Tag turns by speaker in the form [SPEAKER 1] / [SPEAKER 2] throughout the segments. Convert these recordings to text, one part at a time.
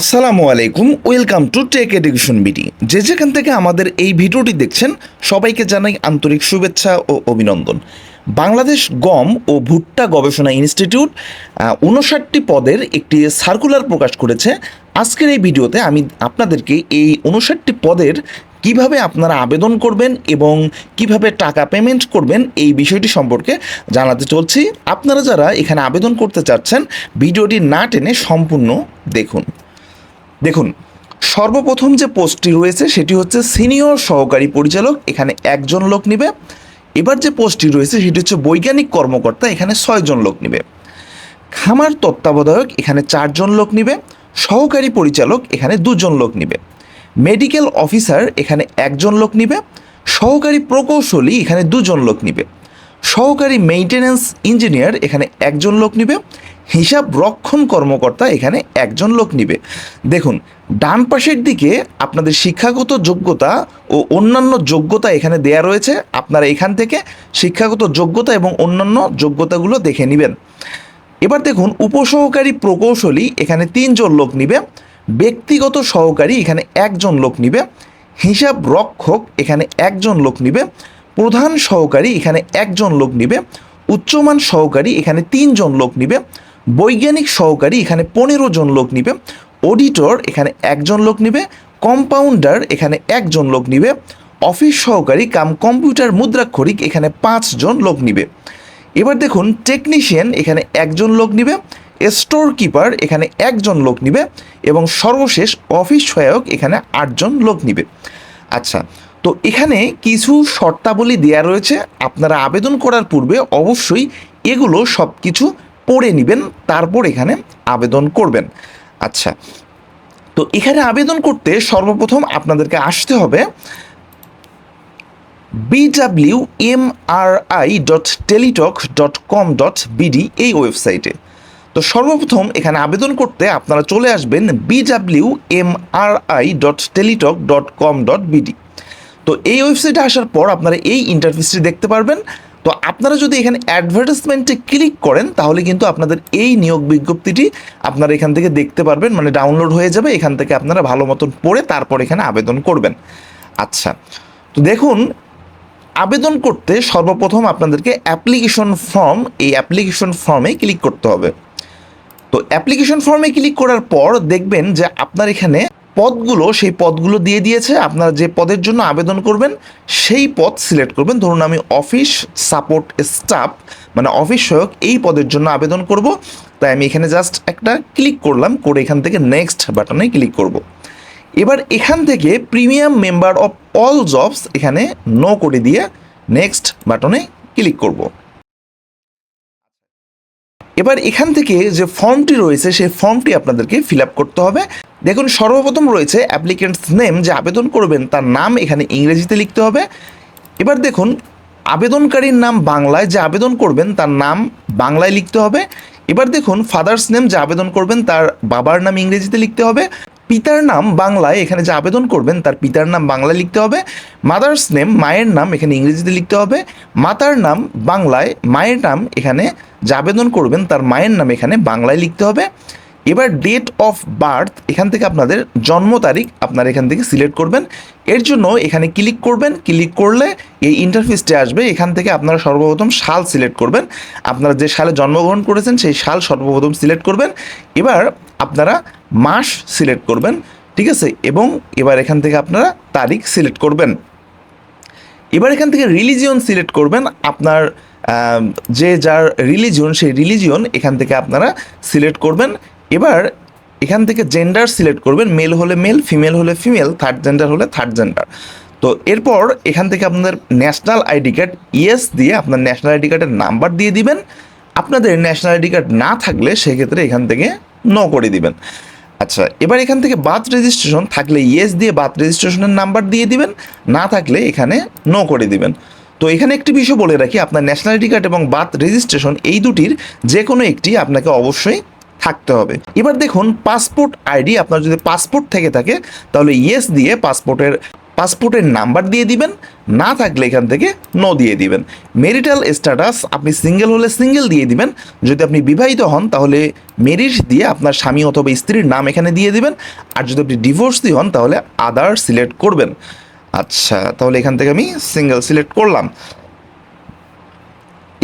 [SPEAKER 1] আসসালামু আলাইকুম, welcome to tech education BD. যে যেখান থেকে আমাদের এই ভিডিওটি দেখছেন, সবাইকে জানাই আন্তরিক শুভেচ্ছা ও অভিনন্দন। বাংলাদেশ গম ও ভুট্টা গবেষণা ইনস্টিটিউট উনষাটটি পদের একটি সার্কুলার প্রকাশ করেছে। আজকের এই ভিডিওতে আমি আপনাদেরকে এই উনষাটটি পদের কীভাবে আপনারা আবেদন করবেন এবং কীভাবে টাকা পেমেন্ট করবেন এই বিষয়টি সম্পর্কে জানাতে চলছি। আপনারা যারা এখানে আবেদন করতে চাচ্ছেন, ভিডিওটি না টেনে সম্পূর্ণ দেখুন। দেখুন, সর্বপ্রথম যে পোস্টটি রয়েছে সেটি হচ্ছে সিনিয়র সহকারী পরিচালক, এখানে একজন লোক নিবে। এবার যে পোস্টটি রয়েছে সেটি হচ্ছে বৈজ্ঞানিক কর্মকর্তা, এখানে ছয়জন লোক নিবে। খামার তত্ত্বাবধায়ক, এখানে চারজন লোক নিবে। সহকারী পরিচালক, এখানে দুজন লোক নিবে। মেডিকেল অফিসার, এখানে একজন লোক নিবে। সহকারী প্রকৌশলী, এখানে দুজন লোক নিবে। সহকারী মেইনটেনেন্স ইঞ্জিনিয়ার, এখানে একজন লোক নিবে। হিসাব রক্ষণ কর্মকর্তা এখানে একজন লোক নিবে। দেখুন, ডান পাশের দিকে আপনাদের শিক্ষাগত যোগ্যতা ও অন্যান্য যোগ্যতা এখানে দেয়া রয়েছে। আপনারা এখান থেকে শিক্ষাগত যোগ্যতা এবং অন্যান্য যোগ্যতাগুলো দেখে নেবেন। এবার দেখুন, উপসহকারী প্রকৌশলী এখানে তিনজন লোক নিবে। ব্যক্তিগত সহকারী এখানে একজন লোক নিবে। হিসাব রক্ষক এখানে একজন লোক নিবে। প্রধান সহকারী এখানে একজন লোক নিবে। উচ্চমান সহকারী এখানে তিনজন লোক নিবে। বৈজ্ঞানিক সহকারী এখানে পনেরো জন লোক নিবে অডিটর এখানে একজন লোক নিবে কম্পাউন্ডার এখানে একজন লোক নিবে অফিস সহকারী কাম কম্পিউটার মুদ্রাক্ষরিক এখানে পাঁচজন লোক নিবে। এবার দেখুন টেকনিশিয়ান এখানে একজন লোক নিবে স্টোর কিপার এখানে একজন লোক নিবে, এবং সর্বশেষ অফিস সহায়ক এখানে আটজন লোক নিবে। আচ্ছা তো এখানে কিছু শর্তাবলী দেওয়া রয়েছে, আপনারা আবেদন করার পূর্বে অবশ্যই এগুলো সব কিছু পড়ে নেবেন, তারপর এখানে আবেদন করবেন। আচ্ছা তো এখানে আবেদন করতে সর্বপ্রথম আপনাদেরকে আসতে হবে BW M R I dot Teletalk dot com dot BD এই ওয়েবসাইটে তো সর্বপ্রথম এখানে আবেদন করতে আপনারা চলে আসবেন BW M R I dot Teletalk dot com dot BD তো এই ওয়েবসাইটে আসার পর আপনারা এই ইন্টারফেসটি দেখতে পারবেন। তো আপনারা যদি এখানে অ্যাডভার্টাইজমেন্টে ক্লিক করেন, তাহলে কিন্তু আপনাদের এই নিয়োগ বিজ্ঞপ্তিটি আপনারা এখান থেকে দেখতে পারবেন মানে ডাউনলোড হয়ে যাবে, এখান থেকে আপনারা ভালো মতন পড়ে তারপর এখানে আবেদন করবেন। আচ্ছা তো দেখুন, আবেদন করতে সর্বপ্রথম আপনাদেরকে অ্যাপ্লিকেশন ফর্ম এই অ্যাপ্লিকেশন ফর্মে ক্লিক করতে হবে। তো অ্যাপ্লিকেশন ফর্মে ক্লিক করার পর দেখবেন যে আপনার এখানে পদগুলো, সেই পদগুলো দিয়ে দিয়েছে। আপনারা যে পদের জন্য আবেদন করবেন, সেই পদ সিলেক্ট করবেন। ধরুন আমি অফিস সাপোর্ট স্টাফ মানে অফিস সহায়ক, এই পদের জন্য আবেদন করব। তাই আমি এখানে জাস্ট একটা ক্লিক করলাম, করে এখান থেকে নেক্সট বাটনে ক্লিক করব। এবার এখান থেকে premium member of all jobs এখানে নো করে দিয়ে নেক্সট বাটনে ক্লিক করব। এবার এখান থেকে যে ফর্মটি রয়েছে, সেই ফর্মটি আপনাদেরকে ফিল আপ করতে হবে। দেখুন, সর্বপ্রথম রয়েছে অ্যাপ্লিকেন্টস নেম যে আবেদন করবেন, তার নাম এখানে ইংরেজিতে লিখতে হবে। এবার দেখুন, আবেদনকারীর নাম বাংলায়, যে আবেদন করবেন, তার নাম বাংলায় লিখতে হবে। এবার দেখুন ফাদার্স নেম যে আবেদন করবেন, তার বাবার নাম ইংরেজিতে লিখতে হবে। পিতার নাম বাংলায় এখানে যে আবেদন করবেন, তার পিতার নাম বাংলায় লিখতে হবে মাদার্স নেম মায়ের নাম এখানে ইংরেজিতে লিখতে হবে, মাতার নাম বাংলায় মায়ের নাম এখানে যে আবেদন করবেন, তার মায়ের নাম এখানে বাংলায় লিখতে হবে। এবার ডেট অফ বার্থ এখান থেকে আপনাদের জন্ম তারিখ আপনারা এখান থেকে সিলেক্ট করবেন। এর জন্য এখানে ক্লিক করবেন। ক্লিক করলে এই ইন্টারফেসটি আসবে। এখান থেকে আপনারা সর্বপ্রথম সাল সিলেক্ট করবেন। আপনারা যে সালে জন্মগ্রহণ করেছেন, সেই সাল সর্বপ্রথম সিলেক্ট করবেন। এবার আপনারা মাস সিলেক্ট করবেন। ঠিক আছে? এবং এবার এখান থেকে আপনারা তারিখ সিলেক্ট করবেন। এবার এখান থেকে রিলিজিয়ন সিলেক্ট করবেন। আপনার যে যার রিলিজিয়ন সেই রিলিজিয়ন এখান থেকে আপনারা সিলেক্ট করবেন। এবার এখান থেকে জেন্ডার সিলেক্ট করবেন মেল হলে মেল ফিমেল হলে ফিমেল থার্ড জেন্ডার হলে থার্ড জেন্ডার তো এরপর এখান থেকে আপনাদের ন্যাশনাল আইডি কার্ড ইয়েস দিয়ে আপনার ন্যাশনাল আইডি কার্ডের নাম্বার দিয়ে দিবেন। আপনাদের ন্যাশনাল আইডি কার্ড না থাকলে সেক্ষেত্রে এখান থেকে ন করে দিবেন। আচ্ছা এবার এখান থেকে বাথ রেজিস্ট্রেশন থাকলে ইয়েস দিয়ে বাথ রেজিস্ট্রেশনের নাম্বার দিয়ে দিবেন, না থাকলে এখানে নো করে দিবেন। তো এখানে একটি বিষয় বলে রাখি, আপনার ন্যাশনালিটি কার্ড এবং বাথ রেজিস্ট্রেশন এই দুটির যে কোনো একটি আপনাকে অবশ্যই থাকতে হবে। এবার দেখুন পাসপোর্ট আইডি আপনার যদি পাসপোর্ট থেকে থাকে, তাহলে ইয়েস দিয়ে পাসপোর্টের পাসপোর্টের নাম্বার দিয়ে দিবেন, না থাকলে এখান থেকে নো দিয়ে দিবেন। মেরিটাল স্ট্যাটাস আপনি সিঙ্গেল হলে সিঙ্গেল দিয়ে দিবেন, যদি আপনি বিবাহিত হন, তাহলে মেরিট দিয়ে আপনার স্বামী অথবা স্ত্রীর নাম এখানে দিয়ে দিবেন, আর যদি আপনি ডিভোর্সি হন, তাহলে আদার সিলেক্ট করবেন। আচ্ছা তাহলে এখান থেকে আমি সিঙ্গেল সিলেক্ট করলাম।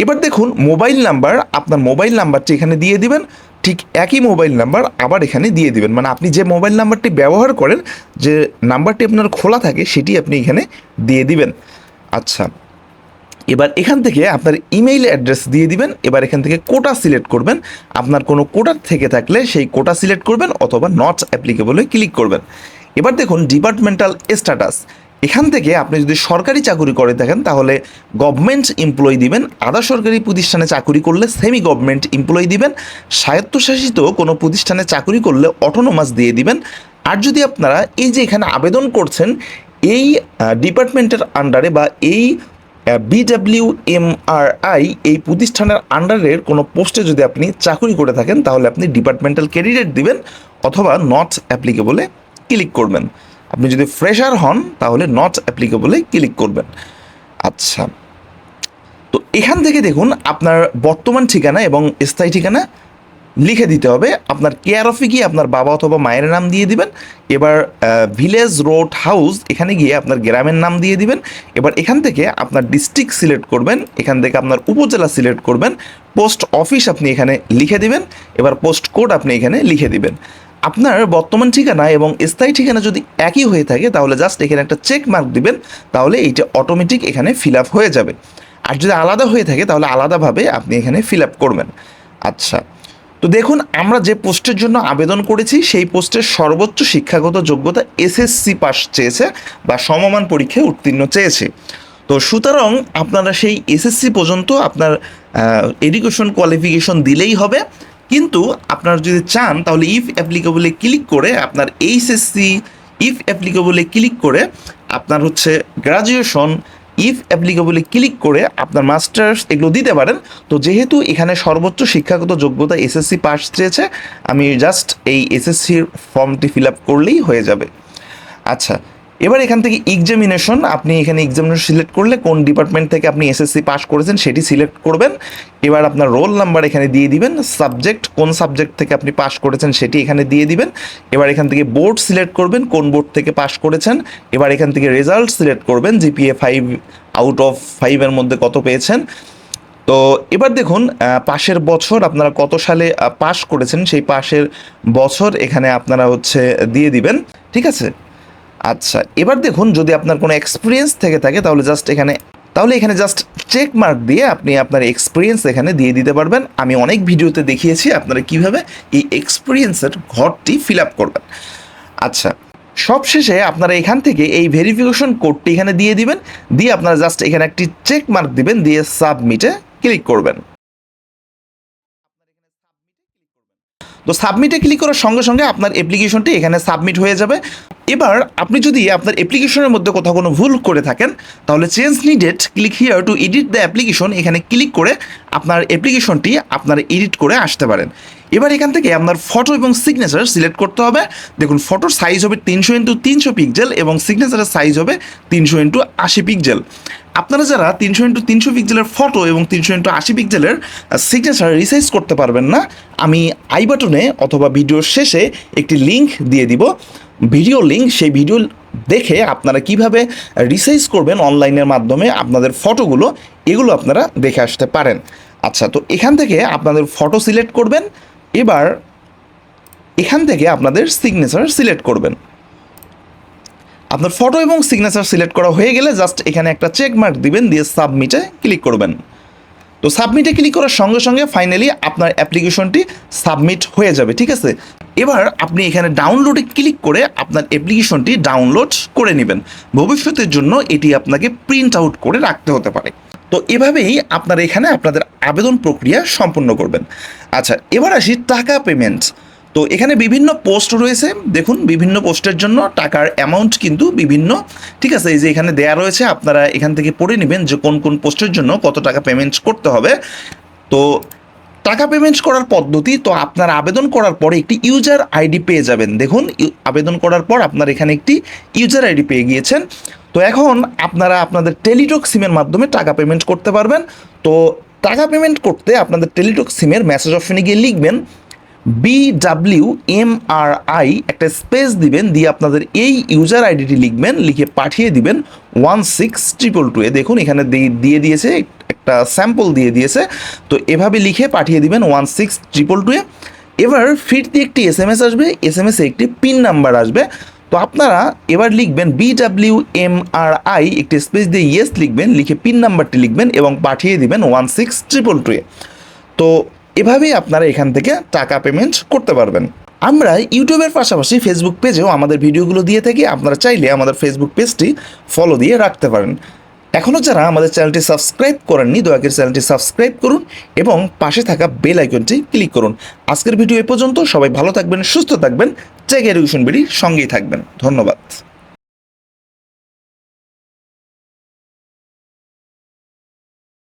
[SPEAKER 1] এবার দেখুন মোবাইল নাম্বার আপনার মোবাইল নাম্বারটি এখানে দিয়ে দিবেন ঠিক একই মোবাইল নাম্বার আবার এখানে দিয়ে দিবেন। মানে আপনি যে মোবাইল নাম্বারটি ব্যবহার করেন, যে নাম্বারটি আপনার খোলা থাকে, সেটি আপনি এখানে দিয়ে দিবেন। আচ্ছা এবার এখান থেকে আপনার ইমেইল অ্যাড্রেস দিয়ে দিবেন। এবার এখান থেকে কোটা সিলেক্ট করবেন। আপনার কোনো কোটার থেকে থাকলে সেই কোটা সিলেক্ট করবেন অথবা নট অ্যাপ্লিকেবলে ক্লিক করবেন। এবার দেখুন ডিপার্টমেন্টাল স্ট্যাটাস এখান থেকে আপনি যদি সরকারি চাকুরি করে থাকেন, তাহলে গভর্নমেন্ট এমপ্লয়ি দিবেন, আধা সরকারি প্রতিষ্ঠানে চাকুরি করলে সেমি গভর্নমেন্ট এমপ্লয়ি দিবেন, স্বায়ত্তশাসিত কোনো প্রতিষ্ঠানে চাকুরি করলে অটোনোমাস দিয়ে দিবেন। আর যদি আপনারা এই যে এখানে আবেদন করছেন, এই ডিপার্টমেন্টের আন্ডারে বা এই বিডাব্লিউ এম আর আই এই প্রতিষ্ঠানের আন্ডারের কোনো পোস্টে যদি আপনি চাকরি করে থাকেন, তাহলে আপনি ডিপার্টমেন্টাল ক্যান্ডিডেট দিবেন অথবা নট অ্যাপ্লিকেবলে ক্লিক করবেন। আপনি যদি ফ্রেশার হন, তাহলে নট অ্যাপ্লিকেবলে ক্লিক করবেন। আচ্ছা। তো এখান থেকে দেখুন, আপনার বর্তমান ঠিকানা এবং স্থায়ী ঠিকানা লিখে দিতে হবে। আপনার কেয়ার অফে গিয়ে আপনার বাবা অথবা মায়ের নাম দিয়ে দিবেন। এবার ভিলেজ রোড হাউস এখানে গিয়ে আপনার গ্রামের নাম দিয়ে দিবেন। এবার এখান থেকে আপনার ডিস্ট্রিক্ট সিলেক্ট করবেন। এখান থেকে আপনার উপজেলা সিলেক্ট করবেন। পোস্ট অফিস আপনি এখানে লিখে দিবেন। এবার পোস্ট কোড আপনি এখানে লিখে দিবেন। আপনার বর্তমান ঠিকানা এবং স্থায়ী ঠিকানা যদি একই হয়ে থাকে, তাহলে জাস্ট এখানে একটা চেক মার্ক দিবেন, তাহলে এইটা অটোমেটিক এখানে ফিল আপ হয়ে যাবে। আর যদি আলাদা হয়ে থাকে, তাহলে আলাদাভাবে আপনি এখানে ফিল আপ করবেন। আচ্ছা তো দেখুন, আমরা যে পোস্টের জন্য আবেদন করেছি, সেই পোস্টের সর্বোচ্চ শিক্ষাগত যোগ্যতা এসএসসি পাস চেয়েছে বা সমমান পরীক্ষায় উত্তীর্ণ চেয়েছে। তো সুতরাং আপনারা সেই এসএসসি পর্যন্ত আপনার এডুকেশন কোয়ালিফিকেশন দিলেই হবে। কিন্তু আপনারা যদি চান, তাহলে ইফ অ্যাপ্লিকেবলে ক্লিক করে আপনার এইচএসসি ইফ অ্যাপ্লিকেবলে ক্লিক করে আপনার হচ্ছে গ্রাজুয়েশন ইফ অ্যাপ্লিকেবলে ক্লিক করে আপনার মাস্টার্স এগুলো দিতে পারেন। তো যেহেতু এখানে সর্বোচ্চ শিক্ষাগত যোগ্যতা এসএসসি পাস চেয়েছে আমি জাস্ট এই এসএসসির ফর্মটি ফিল আপ করলেই হয়ে যাবে। আচ্ছা এবার এখান থেকে এক্সামিনেশন আপনি এখানে এক্সামিনেশন সিলেক্ট করলে কোন ডিপার্টমেন্ট থেকে আপনি এসএসসি পাস করেছেন সেটি সিলেক্ট করবেন। এবার আপনার রোল নাম্বার এখানে দিয়ে দিবেন সাবজেক্ট কোন সাবজেক্ট থেকে আপনি পাস করেছেন সেটি এখানে দিয়ে দিবেন। এবার এখান থেকে বোর্ড সিলেক্ট করবেন, কোন বোর্ড থেকে পাস করেছেন। এবার এখান থেকে রেজাল্ট সিলেক্ট করবেন জিপিএ ফাইভ আউট অফ ফাইভের মধ্যে কত পেয়েছেন। তো এবার দেখুন পাশের বছর আপনারা কত সালে পাস করেছেন, সেই পাশের বছর এখানে আপনারা হচ্ছে দিয়ে দিবেন, ঠিক আছে? আচ্ছা এবার দেখুন যদি আপনার কোনো এক্সপিরিয়েন্স থেকে থাকে, তাহলে জাস্ট এখানে, তাহলে এখানে জাস্ট চেক মার্ক দিয়ে আপনি আপনার এক্সপিরিয়েন্স এখানে দিয়ে দিতে পারবেন। আমি অনেক ভিডিওতে দেখিয়েছি আপনারা কীভাবে এই এক্সপিরিয়েন্সের ঘরটি ফিল আপ করবেন। আচ্ছা সবশেষে আপনারা এখান থেকে এই ভেরিফিকেশন কোডটি এখানে দিয়ে দিবেন। দিয়ে আপনারা জাস্ট এখানে একটি চেক মার্ক দিবেন, দিয়ে সাবমিটে ক্লিক করবেন। তো সাবমিটে ক্লিক করার সঙ্গে সঙ্গে আপনার অ্যাপ্লিকেশনটি এখানে সাবমিট হয়ে যাবে। এবার আপনি যদি আপনার অ্যাপ্লিকেশনের মধ্যে কোথাও কোনো ভুল করে থাকেন, তাহলে change needed click here to edit the application এখানে ক্লিক করে আপনার অ্যাপ্লিকেশনটি আপনার এডিট করে আসতে পারেন। এবার এখান থেকে আপনার ফটো এবং সিগনেচার সিলেক্ট করতে হবে। দেখুন ফটোর সাইজ হবে তিনশো ইন্টু তিনশো পিক্সেল এবং সিগনেচারের সাইজ হবে তিনশো ইন্টু আশি পিক্সেল আপনারা যারা তিনশো ইন্টু তিনশো পিক্সেলের ফটো এবং তিনশো ইন্টু আশি পিক্সেলের সিগনেচার রিসাইজ করতে পারবেন না, আমি আই বাটনে অথবা ভিডিওর শেষে একটি লিঙ্ক দিয়ে দিব। ভিডিও লিঙ্ক সেই ভিডিও দেখে আপনারা কীভাবে রিসাইজ করবেন অনলাইনের মাধ্যমে আপনাদের ফটোগুলো এগুলো আপনারা দেখে আসতে পারেন। আচ্ছা তো এখান থেকে আপনাদের ফটো সিলেক্ট করবেন, এবার এখান থেকে আপনাদের সিগনেচার সিলেক্ট করবেন। আপনার ফটো এবং সিগনেচার সিলেক্ট করা হয়ে গেলে জাস্ট এখানে একটা চেক মার্ক দিবেন, দিয়ে সাবমিটে ক্লিক করবেন। তো সাবমিটে ক্লিক করার সঙ্গে সঙ্গে ফাইনালি আপনার অ্যাপ্লিকেশনটি সাবমিট হয়ে যাবে, ঠিক আছে? এবার আপনি এখানে ডাউনলোডে ক্লিক করে আপনার অ্যাপ্লিকেশনটি ডাউনলোড করে নেবেন। ভবিষ্যতের জন্য এটি আপনাকে প্রিন্ট আউট করে রাখতে হতে পারে। তো এভাবেই আপনারা এখানে আপনাদের আবেদন প্রক্রিয়া সম্পন্ন করবেন। আচ্ছা এবার আসি টাকা পেমেন্ট তো এখানে বিভিন্ন পোস্ট রয়েছে। দেখুন, বিভিন্ন পোস্টের জন্য টাকার অ্যামাউন্ট কিন্তু বিভিন্ন, ঠিক আছে? এই যে এখানে দেয়া রয়েছে, আপনারা এখান থেকে পড়ে নেবেন যে কোন কোন পোস্টের জন্য কত টাকা পেমেন্ট করতে হবে। তো টাকা পেমেন্ট করার পদ্ধতি, তো আপনার আবেদন করার পরে একটি ইউজার আইডি পেয়ে যাবেন। দেখুন আবেদন করার পর আপনার এখানে একটি ইউজার আইডি পেয়ে গিয়েছেন। তো এখন আপনারা আপনাদের টেলিটক সিমের মাধ্যমে টাকা পেমেন্ট করতে পারবেন। তো টাকা পেমেন্ট করতে আপনাদের টেলিটক সিমের মেসেজ অপশনে গিয়ে লিখবেন B W M R I একটা স্পেস দিবেন, দিয়ে আপনাদের এই ইউজার আইডিটি লিখবেন, লিখে পাঠিয়ে দিবেন one six triple two A. দেখুন, এখানে দিয়ে- দিয়ে দিয়েছে, একটা স্যাম্পল দিয়ে দিয়েছে। তো এভাবে লিখে পাঠিয়ে দিবেন one six triple two A. এবার ফিরতি একটি এস এম এস আসবে এস এম এসে একটি পিন নাম্বার আসবে। তো আপনারা এবার লিখবেন B W M R I একটি স্পেস দিয়ে ইয়েস লিখবেন, লিখে পিন নাম্বারটি লিখবেন এবং পাঠিয়ে দিবেন one six triple two A. তো এভাবেই আপনারা এখান থেকে টাকা পেমেন্ট করতে পারবেন। আমরা ইউটিউবের পাশাপাশি ফেসবুক পেজেও আমাদের ভিডিওগুলো দিয়ে থাকি। আপনারা চাইলে আমাদের ফেসবুক পেজটি ফলো দিয়ে রাখতে পারেন। এখনও যারা আমাদের চ্যানেলটি সাবস্ক্রাইব করেননি, দয়া করে চ্যানেলটি সাবস্ক্রাইব করুন এবং পাশে থাকা বেল আইকনটি ক্লিক করুন। আজকের ভিডিও এ পর্যন্ত সবাই ভালো থাকবেন, সুস্থ থাকবেন। চেক এডুকেশন বিডির সঙ্গেই থাকবেন। ধন্যবাদ।